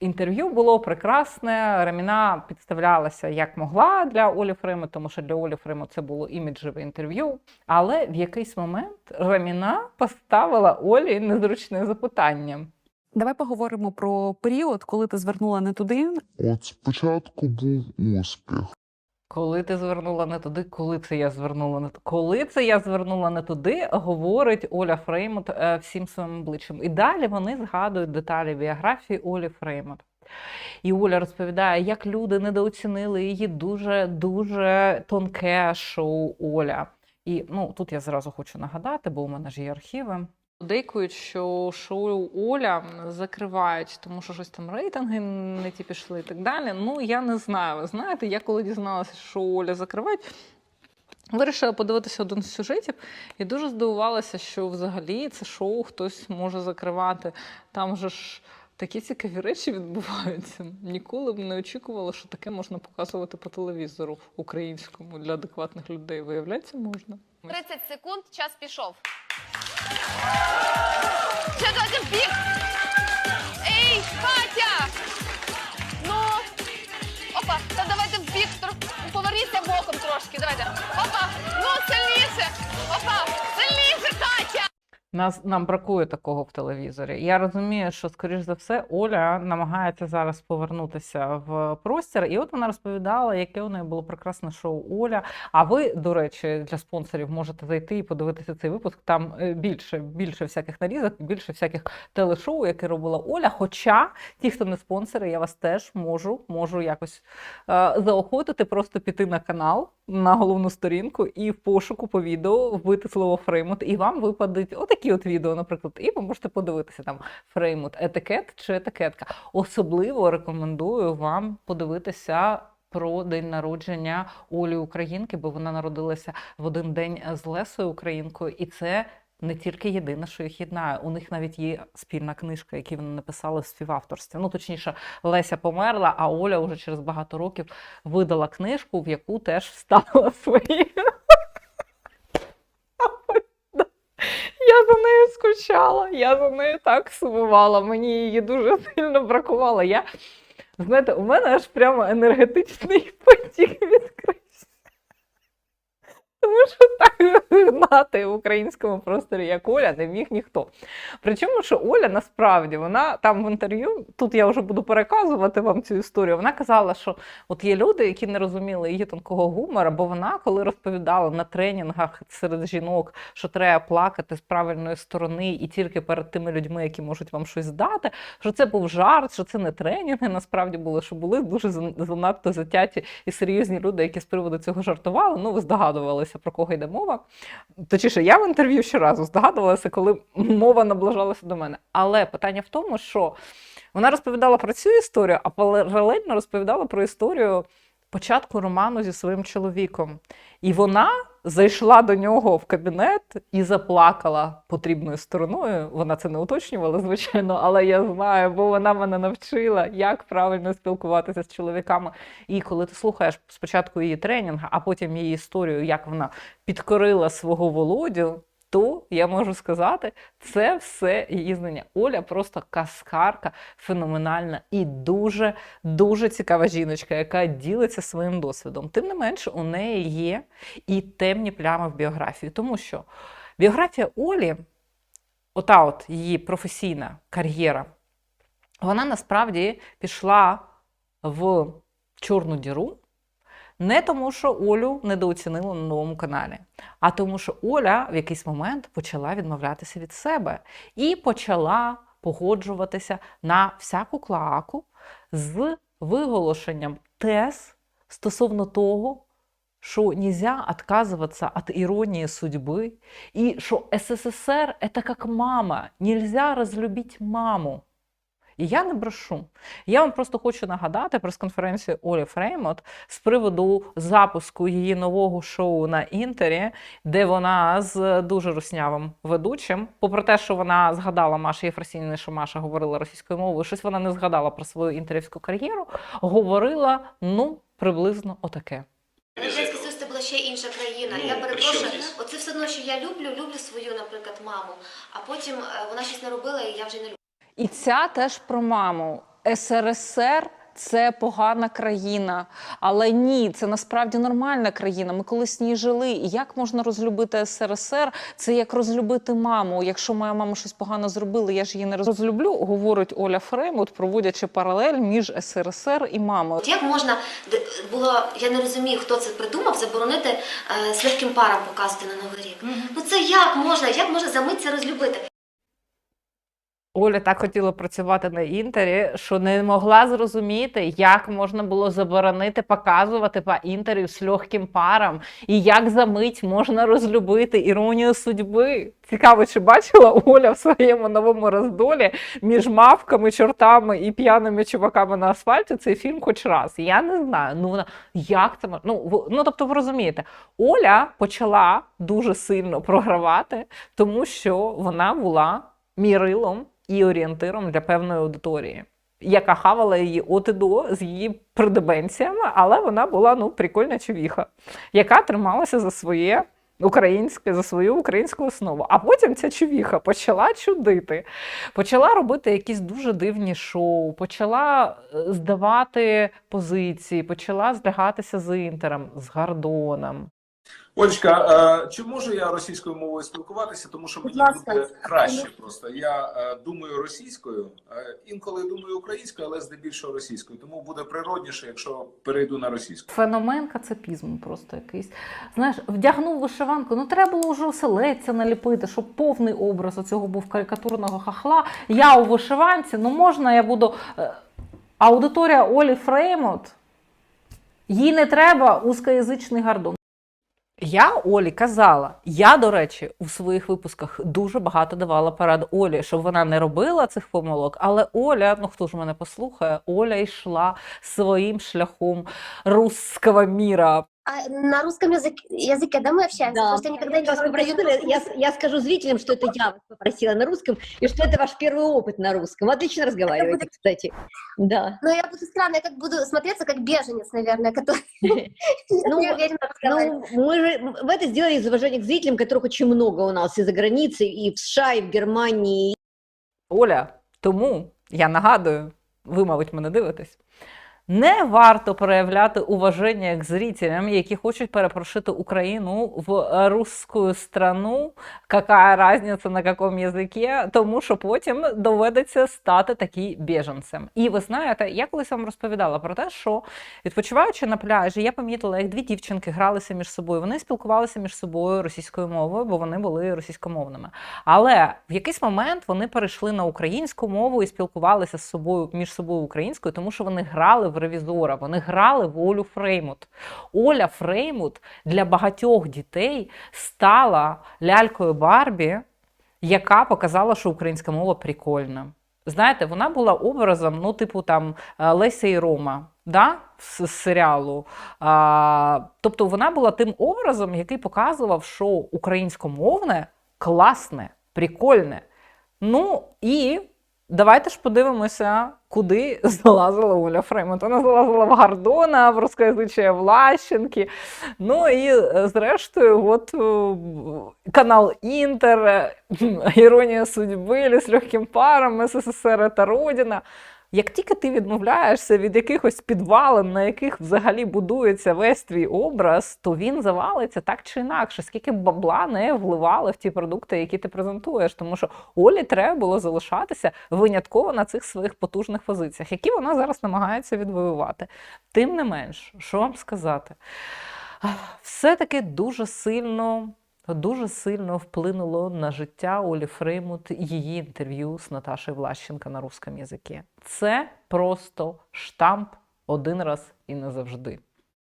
Інтерв'ю було прекрасне. Раміна підставлялася як могла для Олі Фрейму, тому що для Олі Фрейму це було іміджеве інтерв'ю. Але в якийсь момент Раміна поставила Олі незручне запитання. Давай поговоримо про період, коли ти звернула не туди. От спочатку був успіх. Коли ти звернула не туди, коли це я звернула не туди? Коли це я звернула не туди, говорить Оля Фреймут е, всім своїм обличчям. І далі вони згадують деталі біографії Олі Фреймут. І Оля розповідає, як люди недооцінили її дуже дуже тонке шоу Оля. І ну тут я зразу хочу нагадати, бо у мене ж є архіви. Декують, що шоу Оля закривають, тому що щось там рейтинги не ті пішли і так далі. Ну я не знаю. Ви знаєте, я коли дізналася, що Оля закривають. Вирішила подивитися один з сюжетів і дуже здивувалася, що взагалі це шоу хтось може закривати. Там же ж такі цікаві речі відбуваються. Ніколи б не очікувала, що таке можна показувати по телевізору українському для адекватних людей. Виявляється, можна. 30 секунд, час пішов. Ей, Катя! Ну, опа, та давайте в бік, поверніться боком трошки, давайте. Опа, ну сильніше, опа! Нас нам бракує такого в телевізорі. Я розумію, що скоріш за все Оля намагається зараз повернутися в простір. І от вона розповідала, яке у неї було прекрасне шоу Оля. А ви, до речі, для спонсорів можете зайти і подивитися цей випуск. Там е, більше, більше всяких нарізок, більше всяких телешоу, які робила Оля. Хоча ті, хто не спонсори, я вас теж можу, можу якось е, заохотити, просто піти на канал. На головну сторінку і в пошуку по відео вбити слово фреймут, і вам випадуть отакі от відео, наприклад, і ви можете подивитися там фреймут, етикет чи етикетка. Особливо рекомендую вам подивитися. Про день народження Олі Українки, бо вона народилася в один день з Лесою Українкою, і це не тільки єдине, що їх єднає. У них навіть є спільна книжка, яку вони написали в співавторстві. Ну точніше, Леся померла, а Оля вже через багато років видала книжку, в яку теж вставила свої. Я за нею скучала, я за нею так сумувала, мені її дуже сильно бракувало. Я, знаєте, у мене аж прямо енергетичний потік відкрився. Тому що так гнати в українському просторі, як Оля, не міг ніхто. Причому, що Оля насправді вона там в інтерв'ю, тут я вже буду переказувати вам цю історію. Вона казала, що от є люди, які не розуміли її тонкого гумора, бо вона, коли розповідала на тренінгах серед жінок, що треба плакати з правильної сторони і тільки перед тими людьми, які можуть вам щось дати, що це був жарт, що це не тренінги, насправді були, що були дуже зан- занадто затяті і серйозні люди, які з приводу цього жартували. Ну, ви здогадувалися, про кого йде мова. Точніше, я в інтерв'ю щоразу здогадувалася, коли мова наближалася до мене. Але питання в тому, що вона розповідала про цю історію, а паралельно розповідала про історію початку роману зі своїм чоловіком. І вона зайшла до нього в кабінет і заплакала потрібною стороною. Вона це не уточнювала, звичайно, але я знаю, бо вона мене навчила, як правильно спілкуватися з чоловіками. І коли ти слухаєш спочатку її тренінг, а потім її історію, як вона підкорила свого володю. То я можу сказати, це все її знання. Оля просто каскарка, феноменальна і дуже дуже цікава жіночка, яка ділиться своїм досвідом. Тим не менше, у неї є і темні плями в біографії, тому що біографія Олі, ота от її професійна кар'єра, вона насправді пішла в чорну діру Не тому, що Олю недооцінили на новому каналі, а тому, що Оля в якийсь момент почала відмовлятися від себе і почала погоджуватися на всяку клоаку з виголошенням тез стосовно того, що нельзя отказываться от иронии судьбы, и что СССР – это как мама, нельзя разлюбить маму. І я не брешу. Я вам просто хочу нагадати прес-конференцію Олі Фреймот з приводу запуску її нового шоу на інтері, де вона з дуже руснявим ведучим, попри те, що вона згадала Маша Єфросініна, що Маша говорила російською мовою, щось вона не згадала про свою інтерв'юську кар'єру, говорила ну приблизно отаке. Це ще інша країна. Ну, я перепрошую, оце все одно, що я люблю, люблю свою, наприклад, маму, а потім е, вона щось не робила, і я вже не люблю. І ця теж про маму. СРСР це погана країна. Але ні, це насправді нормальна країна. Ми колись в ній жили. І як можна розлюбити СРСР? Це як розлюбити маму. Якщо моя мама щось погано зробила, я ж її не розлюблю, говорить Оля Фреймут, проводячи паралель між СРСР і мамою. Як можна було, я не розумію, хто це придумав, заборонити е, з легким паром показувати на Новий рік. Ну це як можна? Як можна за мить це розлюбити? Оля так хотіла працювати на інтері, що не могла зрозуміти, як можна було заборонити показувати по інтері з легким паром, і як за мить можна розлюбити іронію судьби. Цікаво, чи бачила Оля в своєму новому роздолі між мавками, чортами і п'яними чуваками на асфальті цей фільм хоч раз. Я не знаю. Ну вона як це мож- ну, ну тобто, ви розумієте, Оля почала дуже сильно програвати, тому що вона була мірилом і орієнтиром для певної аудиторії, яка хавала її от і до з її придебенціями, але вона була ну прикольна човіха, яка трималася за своє. Українське за свою українську основу. А потім ця човіха почала чудити, почала робити якісь дуже дивні шоу, почала е, здавати позиції, почала злягатися з інтером, з Гордоном. Олечка, чи можу я російською мовою спілкуватися? Тому що мені буде краще. Просто я думаю російською, інколи думаю українською, але здебільшого російською. Тому буде природніше, якщо перейду на російську. Феномен кацапізму просто якийсь. Знаєш, вдягнув вишиванку. Ну треба було вже оселедця наліпити, щоб повний образ оцього був карикатурного хахла. Я у вишиванці, ну можна я буду. е, Аудиторія Олі Фреймот. Їй не треба узкоязичний гардон. Я Олі казала, я, до речі, у своїх випусках дуже багато давала порад Олі, щоб вона не робила цих помилок. Але Оля, ну хто ж мене послухає, Оля йшла своїм шляхом русского міра А на русском языке, языке да, мы общаемся? Да. Просто я никогда не Я, говорю попросила- по-русски. я, я скажу зрителям, что это я вас попросила на русском, и что это ваш первый опыт на русском. Отлично разговариваете, будет- кстати. Да. Но я буду странно, я как буду смотреться как беженец, наверное, который Ну, не уверенно разговаривает. Ну, мы же мы это сделали из уважения к зрителям, которых очень много у нас и за границей, и в США, и в Германии. Оля, тому я нагадую, ви, мабуть, мене дивитесь. Не варто проявляти уваження к зрителям, які хочуть перепрошити Україну в русскую страну, какая разниця на якому язикі, тому що потім доведеться стати такі біженцем. І ви знаєте, я колись вам розповідала про те, що відпочиваючи на пляжі, я помітила, як дві дівчинки гралися між собою. Вони спілкувалися між собою російською мовою, бо вони були російськомовними. Але в якийсь момент вони перейшли на українську мову і спілкувалися з собою між собою українською, тому що вони грали в ревізора, вони грали в Олю Фреймут. Оля Фреймут для багатьох дітей стала лялькою Барбі, яка показала, що українська мова прикольна. Знаєте, вона була образом, ну, типу там е, Леся і Рома, да? з, серіалу. А, тобто вона була тим образом, який показував, що українськомовне класне, прикольне. Ну і давайте ж подивимося, куди залазила Оля Фреймонт. Вона залазила в Гордона, в рускоязичія Влащенки. Ну і е, зрештою, от е, канал Інтер, е, Іронія судьби, з легким паром, СССР та Родина. Як тільки ти відмовляєшся від якихось підвалин, на яких взагалі будується весь твій образ, то він завалиться так чи інакше, скільки бабла не вливали в ті продукти, які ти презентуєш. Тому що Олі треба було залишатися винятково на цих своїх потужних позиціях, які вона зараз намагається відвоювати. Тим не менш, що вам сказати, все-таки дуже сильно. Дуже сильно вплинуло на життя Олі Фреймут її інтерв'ю з Наташею Влащенко на русском язикі. Це просто штамп один раз і назавжди.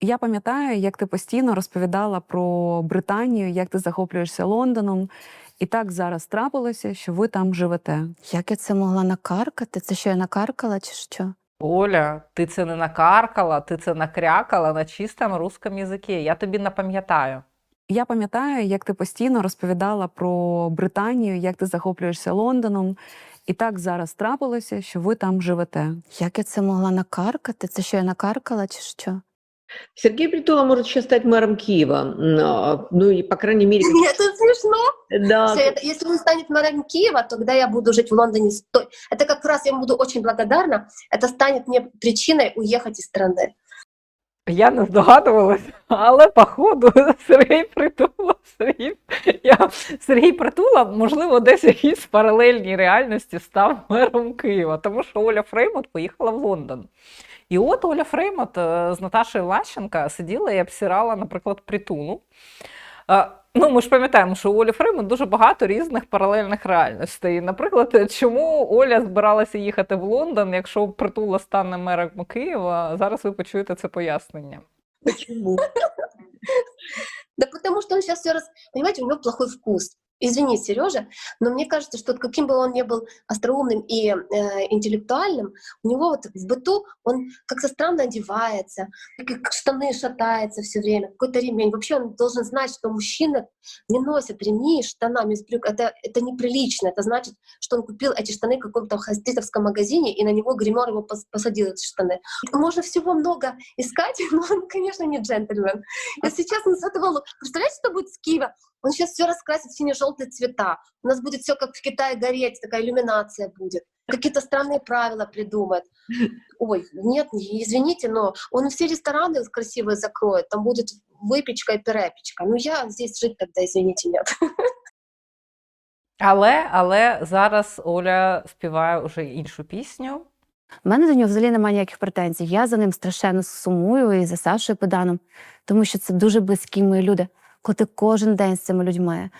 Я пам'ятаю, як ти постійно розповідала про Британію, як ти захоплюєшся Лондоном. І так зараз трапилося, що ви там живете. Як я це могла накаркати? Це що я накаркала чи що? Оля, ти це не накаркала, ти це накрякала на чистому русском язикі. Я тобі напам'ятаю. Я пам'ятаю, як ти постійно розповідала про Британію, як ти захоплюєшся Лондоном. І так зараз трапилося, що ви там живете. Як я це могла накаркати? Це що я накаркала чи що? Сергей Притула может сейчас стать мэром Киева. Но, Ну, и, по крайней мере... как- Это смешно. Да, Если, это- если он станет мэром Киева, тогда я буду жить в Лондоне. сто- Это как раз я ему буду очень благодарна. Это станет мне причиной уехать из страны. Я не здогадувалася, але походу Сергій Притула, Сергій, я, Сергій Притула, можливо, десь в паралельній реальності став мером Києва, тому що Оля Фреймут поїхала в Лондон. І от Оля Фреймут е, з Наташею Лащенка сиділа і обсирала, наприклад, притулу. Ну, ми ж пам'ятаємо, що у Олі Фреймут дуже багато різних паралельних реальностей. Наприклад, чому Оля збиралася їхати в Лондон, якщо притула стане мером Києва? Зараз ви почуєте це пояснення. Чому? Да потому что он сейчас все раз... Понимаете, у него плохой вкус. Извини, Сережа, но мне кажется, что каким бы он ни был остроумным и э, интеллектуальным, у него вот в быту он как-то странно одевается, как штаны шатается все время, какой-то ремень. Вообще он должен знать, что мужчины не носят ремни штанами с брюк. Это, это неприлично. Это значит, что он купил эти штаны в каком-то хаститовском магазине, и на него гример его пос- посадил эти штаны. Можно всего много искать, но он, конечно, не джентльмен. Если честно, с этого... Представляете, что будет с Киева? Он сейчас все раскрасит в сине-желтые цвета. У нас будет все как в Китае гореть, такая иллюминация будет. Какие-то странные правила придумает. Ой, нет, извините, но он все рестораны красивые закроет. Там будет выпечка и перепечка. Ну я здесь жить тогда, извините, нет. Але, але зараз Оля співає вже іншу пісню. У мене до нього взагалі немає ніяких претензій. Я за ним страшенно сумую і за Сашою Педаном, тому що це дуже близькі мої люди. Коли ти кожен день з цими людьми.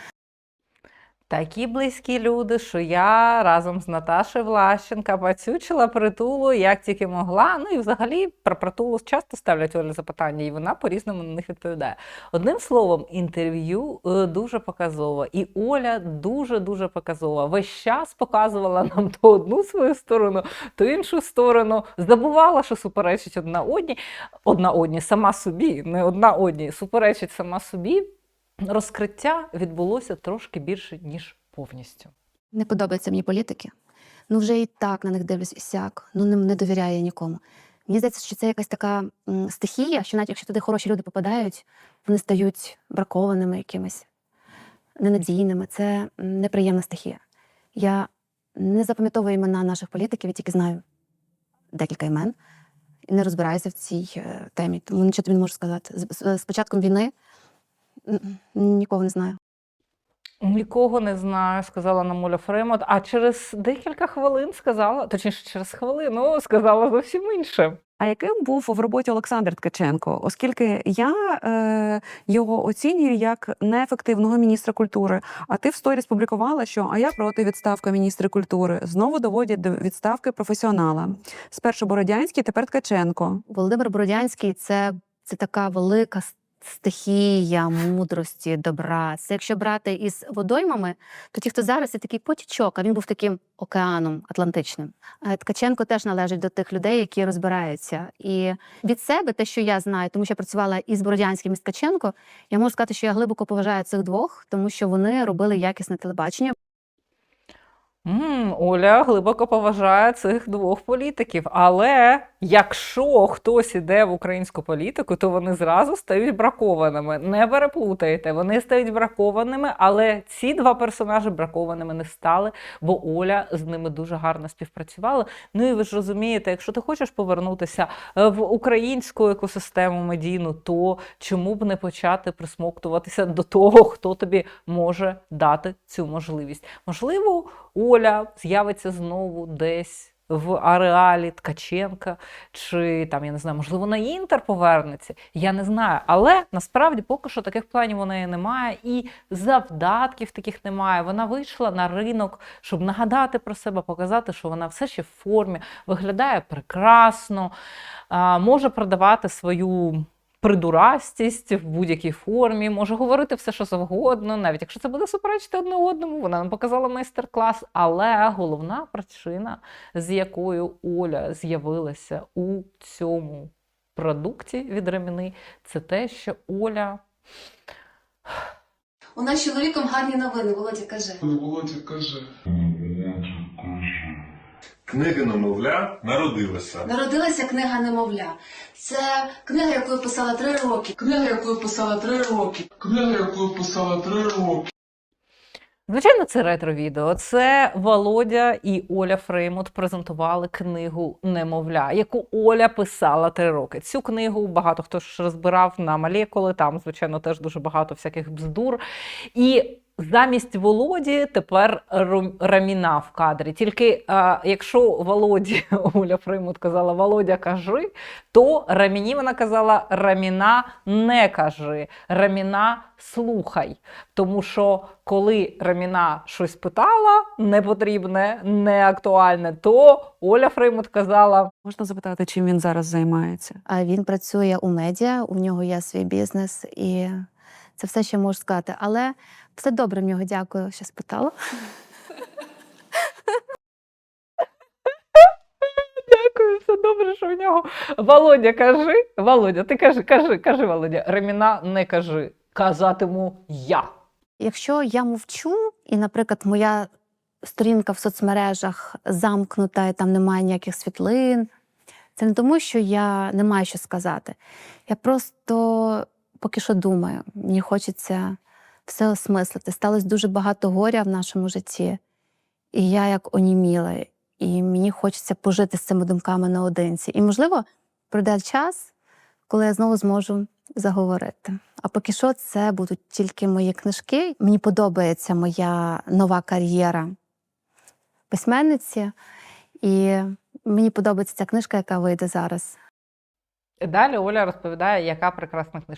Такі близькі люди, що я разом з Наташею Влащенка пацючила притулу як тільки могла. Ну і взагалі про притулу часто ставлять Олі запитання, і вона по-різному на них відповідає. Одним словом, інтерв'ю е, дуже показово, і Оля дуже-дуже показова. Весь час показувала нам то одну свою сторону, то іншу сторону. Забувала, що суперечить одна одній, одна одній, сама собі, не одна одній, суперечить сама собі. Розкриття відбулося трошки більше, ніж повністю. Не подобаються мені політики. Ну вже і так на них дивлюсь і сяк. Ну не, не довіряю я нікому. Мені здається, що це якась така м, стихія, що навіть якщо туди хороші люди попадають, вони стають бракованими якимись ненадійними. Це неприємна стихія. Я не запам'ятовую імена наших політиків, я тільки знаю декілька імен. І не розбираюся в цій е, темі, тому нічого тобі не можу сказати. З, з, з початком війни нікого не знаю. Нікого не знаю, сказала нам Оля Фремот, а через декілька хвилин сказала, точніше, через хвилину сказала зовсім інше. А яким був в роботі Олександр Ткаченко? Оскільки я е, його оцінюю як неефективного міністра культури. А ти в сторіс публікувала, що а я проти відставки міністра культури. Знову доводять до відставки професіонала. Спершу Бородянський, тепер Ткаченко. Володимир Бородянський це, це така велика стихія мудрості, добра. Це якщо брати із водоймами, то ті, хто зараз, це такий потічок, а він був таким океаном Атлантичним. Ткаченко теж належить до тих людей, які розбираються. І від себе, те, що я знаю, тому що я працювала із Бородянським і з Ткаченко, я можу сказати, що я глибоко поважаю цих двох, тому що вони робили якісне телебачення. М Оля глибоко поважає цих двох політиків. Але якщо хтось іде в українську політику, то вони зразу стають бракованими. Не переплутайте, вони стають бракованими, але ці два персонажі бракованими не стали, бо Оля з ними дуже гарно співпрацювала. Ну і ви ж розумієте, якщо ти хочеш повернутися е, в українську екосистему медійну, то чому б не почати присмоктуватися до того, хто тобі може дати цю можливість? Можливо, Оля з'явиться знову десь. В ареалі Ткаченка, чи там, я не знаю, можливо, на інтер повернеться. Я не знаю. Але насправді поки що таких планів у неї немає, і завдатків таких немає. Вона вийшла на ринок, щоб нагадати про себе, показати, що вона все ще в формі, виглядає прекрасно, може продавати свою придурастість в будь-якій формі, може говорити все, що завгодно, навіть якщо це буде суперечити одне одному, вона нам показала майстер-клас. Але головна причина, з якою Оля з'явилася у цьому продукті від реміни, це те, що Оля. У нас з чоловіком гарні новини, Володя, кажи. Володя каже. Книга немовля народилася. Народилася книга немовля. Це книга, яку я писала три роки. Книга, яку я писала три роки. Книга, яку писала три роки. Звичайно, це ретро-відео. Це Володя і Оля Фреймут презентували книгу Немовля, яку Оля писала три роки. Цю книгу багато хто ж розбирав на молекули, там, звичайно, теж дуже багато всяких бздур. І замість Володі тепер Раміна в кадрі. Тільки а, якщо Володі Оля Фреймут казала Володя, кажи, то Раміні вона казала Раміна не кажи, Раміна слухай. Тому що коли Раміна щось питала непотрібне, неактуальне, то Оля Фреймут казала: Можна запитати, чим він зараз займається? А він працює у медіа, у нього є свій бізнес, і це все, що можу сказати. Але все добре в нього, дякую, що спитала. Дякую, все добре, що в нього. Володя, кажи. Володя, ти кажи, кажи, кажи, Володя. Раміна не кажи. Казатиму я. Якщо я мовчу, і, наприклад, моя сторінка в соцмережах замкнута, і там немає ніяких світлин, це не тому, що я не маю що сказати. Я просто поки що думаю, мені хочеться все осмислити. Сталося дуже багато горя в нашому житті, і я як оніміла, і мені хочеться пожити з цими думками наодинці. І, можливо, прийде час, коли я знову зможу заговорити. А поки що це будуть тільки мої книжки. Мені подобається моя нова кар'єра письменниці, і мені подобається ця книжка, яка вийде зараз. Далі Оля розповідає, яка прекрасна книжка.